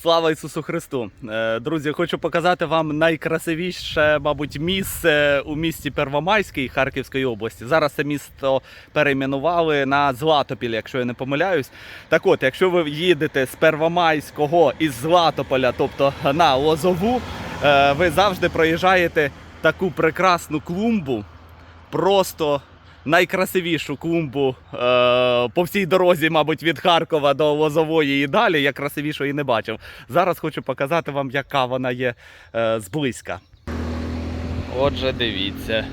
Слава Ісусу Христу! Е, Друзі, хочу показати вам найкрасивіше, мабуть, місце у місті Первомайській Харківської області. Зараз це місто перейменували на Златопіль, якщо я не помиляюсь. Так от, якщо ви їдете з Первомайського із Златополя, тобто на Лозову, е, ви завжди проїжджаєте таку прекрасну клумбу. Просто найкрасивішу клумбу е, по всій дорозі, мабуть, від Харкова до Лозової і далі. Я красивішої не бачив. Зараз хочу показати вам, яка вона є е, зблизька. Отже, дивіться.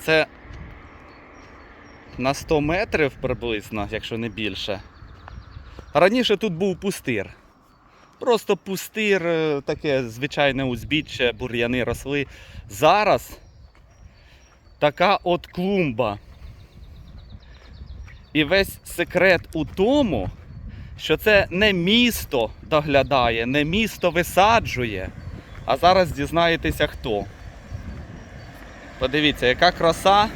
Це на 100 метрів приблизно, якщо не більше. Раніше тут був пустир. Просто пустир, е, таке звичайне узбіччя, бур'яни росли. Зараз така от клумба. І весь секрет у тому, що це не місто доглядає, не місто висаджує. А зараз дізнаєтеся хто. Подивіться, яка краса,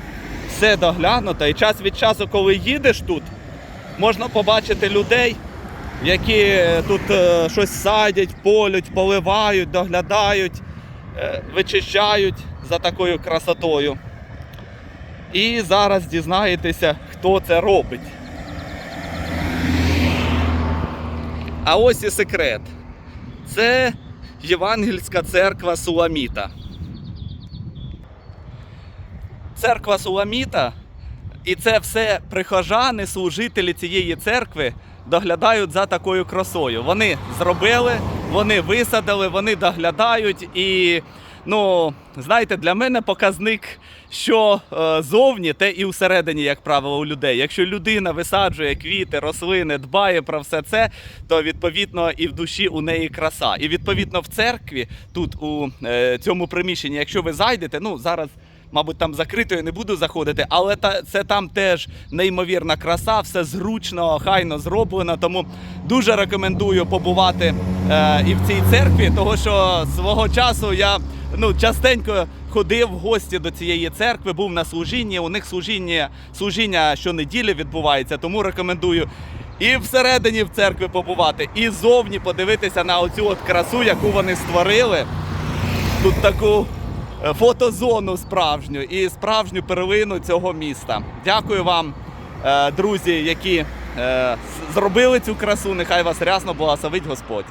все доглянуто. І час від часу, коли їдеш тут, можна побачити людей які тут е, щось садять, полють, поливають, доглядають, е, вичищають за такою красотою. І зараз дізнаєтеся, хто це робить. А ось і секрет. Це Євангельська церква Суламіта. Церква Суламіта, і це все прихожани, служителі цієї церкви доглядають за такою красою. Вони зробили, вони висадили, вони доглядають. І, ну, знаєте, для мене показник, що е, зовні, те і всередині, як правило, у людей. Якщо людина висаджує квіти, рослини, дбає про все це, то відповідно і в душі у неї краса. І відповідно в церкві, тут у е, цьому приміщенні, якщо ви зайдете, ну зараз. Мабуть, там закрито, я не буду заходити, але та, це там теж неймовірна краса, все зручно, хайно зроблено. Тому дуже рекомендую побувати е, і в цій церкві, тому що свого часу я ну, частенько ходив в гості до цієї церкви, був на служінні. У них служіння, служіння щонеділі відбувається, тому рекомендую. І всередині в церкві побувати, і зовні подивитися на оцю от красу, яку вони створили. Тут таку фотозону справжню і справжню первину цього міста. Дякую вам, е, друзі, які е, зробили цю красу. Нехай вас рясно благословить Господь.